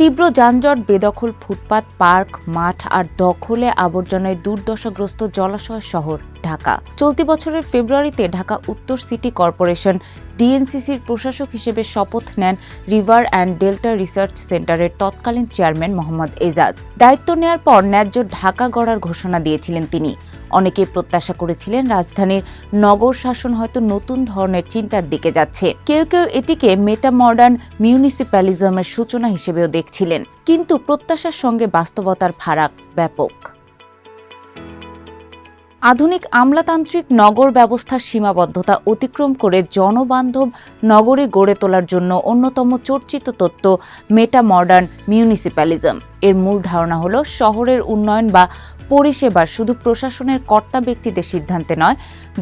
তীব্র যানজট, বেদখল, ফুটপাত, পার্ক, মাঠ আর দখলে আবর্জনায় দুর্দশাগ্রস্ত জলাশয় শহর, ঢাকা। চলতি বছরের ফেব্রুয়ারিতে ঢাকা উত্তর সিটি কর্পোরেশন ডিএনসিসির প্রশাসক হিসেবে শপথ নেন রিভার অ্যান্ড ডেল্টা রিসার্চ সেন্টারের তৎকালীন চেয়ারম্যান মোহাম্মদ এজাজ। দায়িত্ব নেয়ার পর ন্যায্য ঢাকা গড়ার ঘোষণা দিয়েছিলেন তিনি। অনেকে প্রত্যাশা করেছিলেন রাজধানীর নগর শাসন হয়তো নতুন ধরনের চিন্তার দিকে যাচ্ছে। কেউ কেউ এটিকে মেটা মডার্ন মিউনিসিপ্যালিজমের সূচনা হিসেবেও দেখছিলেন। কিন্তু প্রত্যাশার সঙ্গে বাস্তবতার ফারাক ব্যাপক। আধুনিক আমলাতান্ত্রিক নগর ব্যবস্থার সীমাবদ্ধতা অতিক্রম করে জনবান্ধব নগরী গড়ে তোলার জন্য অন্যতম চর্চিত তত্ত্ব মেটা মডার্ন মিউনিসিপ্যালিজম। এর মূল ধারণা হলো শহরের উন্নয়ন বা পরিষেবা শুধু প্রশাসনের কর্তা ব্যক্তিদের সিদ্ধান্তে নয়,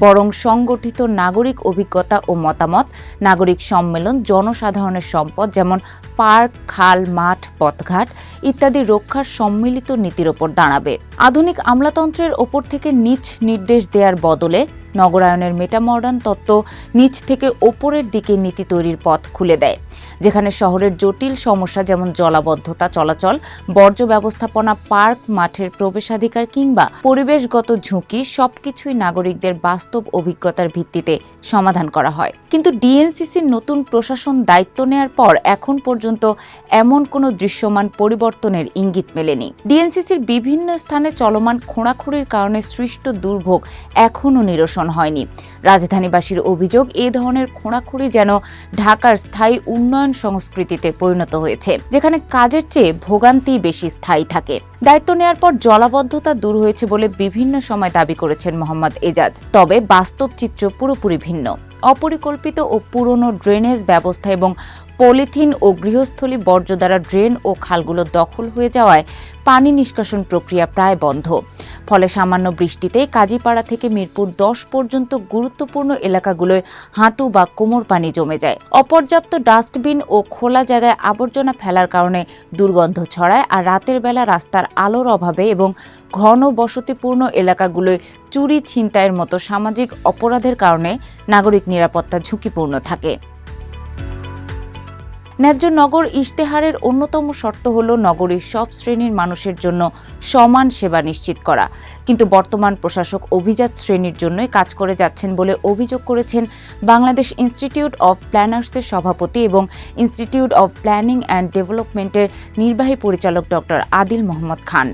বরং সংগঠিত নাগরিক অভিজ্ঞতা ও মতামত, নাগরিক সম্মেলন, জনসাধারণের সম্পদ যেমন পার্ক, খাল, মাঠ, পথঘাট ইত্যাদি রক্ষার সম্মিলিত নীতির ওপর দাঁড়াবে। আধুনিক আমলাতন্ত্রের ওপর থেকে নিচ নির্দেশ দেওয়ার বদলে নগরায়নের মেটামডার্ন তত্ত্ব নিচ থেকে ওপরের দিকে নীতি তৈরির পথ খুলে দেয়, যেখানে শহরের জটিল সমস্যা যেমন জলাবদ্ধতা চলাচল, বর্জ্য ব্যবস্থাপনা, পার্ক, মাঠের প্রবেশাধিকার কিংবা পরিবেশগত ঝুঁকি সবকিছুই নাগরিকদের বাস্তব অভিজ্ঞতার ভিত্তিতে সমাধান করা হয়। কিন্তু ডিএনসিসির নতুন প্রশাসন দায়িত্ব নেয়ার পর এখন পর্যন্ত এমন কোনো দৃশ্যমান পরিবর্তনের ইঙ্গিত মেলেনি। ডিএনসিসির বিভিন্ন স্থানে চলমান খোঁড়াখুঁড়ির কারণে সৃষ্ট দুর্ভোগ এখনও নিরসন হয়নি। রাজধানীবাসীর অভিযোগ, এ ধরনের খোঁড়াখুঁড়ি যেন ঢাকার স্থায়ী উন্নয়ন সংস্কৃতিতে পরিণত হয়েছে, যেখানে কাজের চেয়ে ভোগান্তি বেশি স্থায়ী থাকে। দায়িত্ব নেয়ার পর জলাবদ্ধতা দূর হয়েছে বলে বিভিন্ন সময় দাবি করেছেন মোহাম্মদ এজাজ। তবে বাস্তব চিত্র পুরোপুরি ভিন্ন। অপরিকল্পিত ও পুরনো ড্রেনেজ ব্যবস্থা এবং পলিথিন ও গৃহস্থলী বর্জ্য দ্বারা ড্রেন ও খালগুলো দখল হয়ে যাওয়ায় পানি নিষ্কাশন প্রক্রিয়া প্রায় বন্ধ। ফলে সামান্য বৃষ্টিতে কাজীপাড়া থেকে মিরপুর দশ পর্যন্ত গুরুত্বপূর্ণ এলাকাগুলোয় হাঁটু বা কোমর পানি জমে যায়। অপর্যাপ্ত ডাস্টবিন ও খোলা জায়গায় আবর্জনা ফেলার কারণে দুর্গন্ধ ছড়ায় আর রাতের বেলা রাস্তার আলোর অভাবে এবং ঘন বসতিপূর্ণ এলাকাগুলোয় চুরি ছিনতাইয়ের মতো সামাজিক অপরাধের কারণে নাগরিক নিরাপত্তা ঝুঁকিপূর্ণ থাকে। ন্যায্য নগর ইশতেহারের অন্যতম শর্ত হল নগরীর সব শ্রেণির মানুষের জন্য সমান সেবা নিশ্চিত করা। কিন্তু বর্তমান প্রশাসক অভিজাত শ্রেণির জন্যই কাজ করে যাচ্ছেন বলে অভিযোগ করেছেন বাংলাদেশ ইনস্টিটিউট অব প্ল্যানার্সের সভাপতি এবং ইনস্টিটিউট অব প্ল্যানিং অ্যান্ড ডেভেলপমেন্টের নির্বাহী পরিচালক ডক্টর আদিল মোহাম্মদ খান।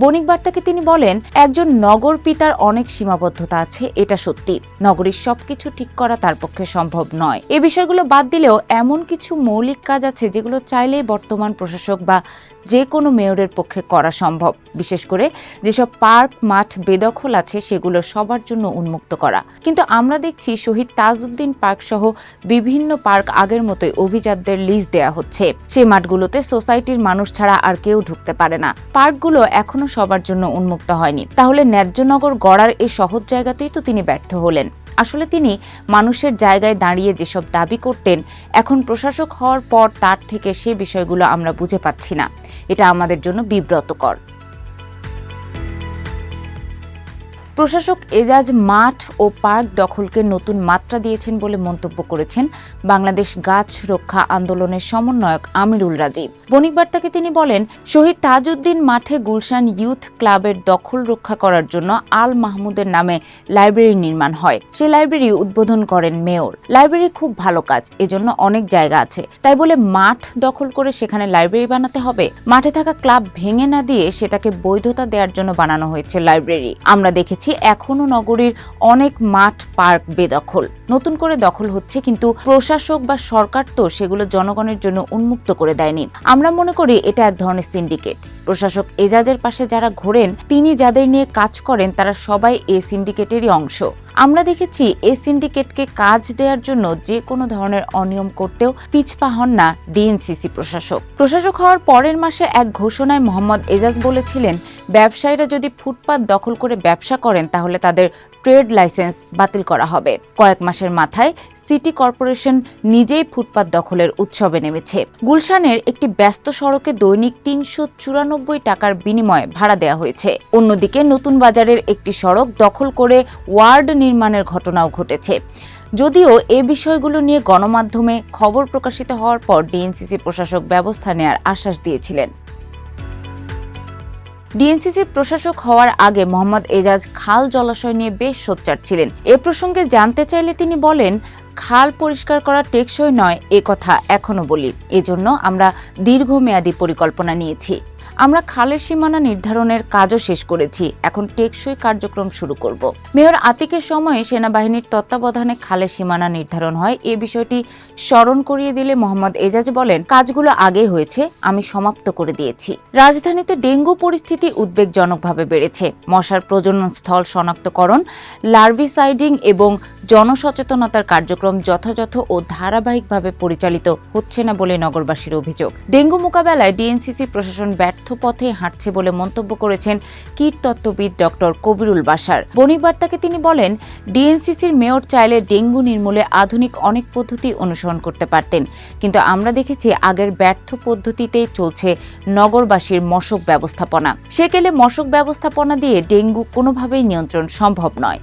বণিক বার্তাকে তিনি বলেন, একজন নগর পিতার অনেক সীমাবদ্ধতা আছে, এটা সত্যি। নগরীর সবকিছু ঠিক করা তার পক্ষে সম্ভব নয়। এ বিষয়গুলো বাদ দিলেও এমন কিছু মৌলিক কাজ আছে যেগুলো চাইলেই বর্তমান প্রশাসক বা যে কোনো মেয়রের পক্ষে করা সম্ভব। বিশেষ করে যেসব পার্ক, মাঠ, বেদখল আছে, সেগুলো সবার জন্য উন্মুক্ত করা। কিন্তু আমরা দেখছি শহীদ তাজউদ্দিন পার্ক সহ বিভিন্ন পার্ক আগের মতোই অভিজাতদের লিজ দেয়া হচ্ছে। সেই মাঠগুলোতে সোসাইটির মানুষ ছাড়া আর কেউ ঢুকতে পারে না। পার্কগুলো এখনও সবার জন্য উন্মুক্ত হয়নি। তাহলে ন্যায্যনগর গড়ার এই সহজ জায়গাতেই তো তিনি ব্যর্থ হলেন। আসলে তিনি মানুষের জায়গায় দাঁড়িয়ে যেসব দাবি করতেন, এখন প্রশাসক হওয়ার পর তার থেকে সে বিষয়গুলো আমরা বুঝে পাচ্ছি না। এটা আমাদের জন্য বিব্রতকর। প্রশাসক এজাজ মাঠ ও পার্ক দখলকে নতুন মাত্রা দিয়েছেন বলে মন্তব্য করেছেন বাংলাদেশ গাছ রক্ষা আন্দোলনের সমন্বয়ক আমিরুল রাজীব। বণিক বার্তাকে তিনি বলেন, শহীদ তাজউদ্দিন মাঠে গুলশান ইউথ ক্লাবের দখল রক্ষা করার জন্য আল মাহমুদের নামে লাইব্রেরি নির্মাণ হয়। সে লাইব্রেরি উদ্বোধন করেন মেয়র। লাইব্রেরি খুব ভালো কাজ, এজন্য অনেক জায়গা আছে। তাই বলে মাঠ দখল করে সেখানে লাইব্রেরি বানাতে হবে। মাঠে থাকা ক্লাব ভেঙে না দিয়ে সেটাকে বৈধতা দেওয়ার জন্য বানানো হয়েছে লাইব্রেরি। আমরা দেখেছি এখনও নগরীর অনেক মাঠ, পার্ক বেদখল। নতুন করে দখল হচ্ছে কিন্তু প্রশাসক বা সরকার তো সেগুলো জনগণের জন্য উন্মুক্ত করে দেয়নি। আমরা মনে করি এটা এক ধরনের সিন্ডিকেট প্রশাসক এজাজের পাশে যারা ঘোরেন, তিনি যাদের নিয়ে কাজ করেন, তারা সবাই এ সিন্ডিকেটেরই অংশ। আমরা দেখেছি এ সিন্ডিকেটকে কাজ দেওয়ার জন্য যে কোনো ধরনের অনিয়ম করতেও পিছপা হন না ডিএনসিসি প্রশাসক। প্রশাসক হওয়ার পরের মাসে এক ঘোষণায় মোহাম্মদ এজাজ বলেছিলেন ব্যবসায়ীরা যদি ফুটপাত দখল করে ব্যবসা করেন, তাহলে তাদের ট্রেড লাইসেন্স বাতিল করা হবে। কয়েক মাসের মাথায় সিটি কর্পোরেশন নিজেই ফুটপাত দখলের উৎসবে নেমেছে। গুলশানের একটি ব্যস্ত সড়কে দৈনিক তিনশো চুরানব্বই টাকার বিনিময়ে ভাড়া দেওয়া হয়েছে। অন্যদিকে নতুন বাজারের একটি সড়ক দখল করে ওয়ার্ড নির্মাণের ঘটনাও ঘটেছে। যদিও এ বিষয়গুলো নিয়ে গণমাধ্যমে খবর প্রকাশিত হওয়ার পর ডিএনসিসি প্রশাসক ব্যবস্থা নেয়ার আশ্বাস দিয়েছিলেন। ডিএনসিসি প্রশাসক হওয়ার আগে মোহাম্মদ এজাজ খাল জলাশয় নিয়ে বেশ সোচ্চার ছিলেন। এ প্রসঙ্গে জানতে চাইলে তিনি বলেন, খাল পরিষ্কার করা টেকসই নয়, এ কথা এখনও বলি। এজন্য আমরা দীর্ঘমেয়াদী পরিকল্পনা নিয়েছি। আমরা খালের সীমানা নির্ধারণের কাজও শেষ করেছি। এখন টেকসই কার্যক্রম শুরু করব। মেয়র আতিকের সময়ে সেনাবাহিনীর তত্ত্বাবধানে খালের সীমানা নির্ধারণ হয়। এ বিষয়টি স্মরণ করিয়ে দিলে মোহাম্মদ এজাজ বলেন, কাজগুলো আগে হয়েছে, আমি সমাপ্ত করে দিয়েছি। রাজধানীতে ডেঙ্গু পরিস্থিতি উদ্বেগজনকভাবে বেড়েছে। মশার প্রজনন স্থল শনাক্তকরণ লার্ভিসাইডিং এবং জনসচেতনতার কার্যক্রম যথাযথ ও ধারাবাহিকভাবে পরিচালিত হচ্ছে না বলে নগরবাসীর অভিযোগ। ডেঙ্গু মোকাবেলায় ডিএনসিসি প্রশাসন ব্যর্থ। পথে হাঁটছে বলে মন্তব্য করেছেন কীটতত্ত্ববিদ ডক্টর কবিরুল বাসার বণিকবার্তাকে তিনি বলেন, ডিএনসিসির মেয়র চাইলে ডেঙ্গু নির্মূলে আধুনিক অনেক পদ্ধতি অনুসরণ করতে পারতেন। কিন্তু আমরা দেখেছি আগের ব্যর্থ পদ্ধতিতেই চলছে নগরবাসীর মশক ব্যবস্থাপনা। সেকেলে মশক ব্যবস্থাপনা দিয়ে ডেঙ্গু কোনোভাবেই নিয়ন্ত্রণ সম্ভব নয়।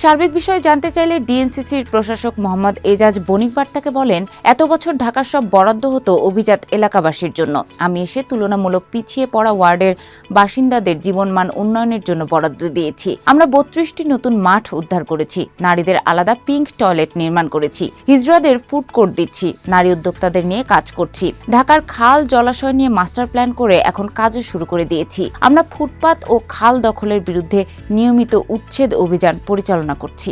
সার্বিক বিষয়ে জানতে চাইলে ডিএনসিসির প্রশাসক মোহাম্মদ এজাজ বণিক বার্তাকে বলেন, এত বছর ঢাকার সব বরাদ্দ হতো অভিজাত এলাকাবাসীর জন্য। আমি এসে তুলনামূলক পিছিয়ে পড়া ওয়ার্ডের বাসিন্দাদের জীবনমান উন্নয়নের জন্য বরাদ্দ দিয়েছি। আমরা বত্রিশটি নতুন মাঠ উদ্ধার করেছি। নারীদের আলাদা পিঙ্ক টয়লেট নির্মাণ করেছি। হিজড়াদের ফুড কোর্ট দিচ্ছি। নারী উদ্যোক্তাদের নিয়ে কাজ করছি। ঢাকার খাল জলাশয় নিয়ে মাস্টার প্ল্যান করে এখন কাজও শুরু করে দিয়েছি। আমরা ফুটপাত ও খাল দখলের বিরুদ্ধে নিয়মিত উচ্ছেদ অভিযান পরিচালনা করছি।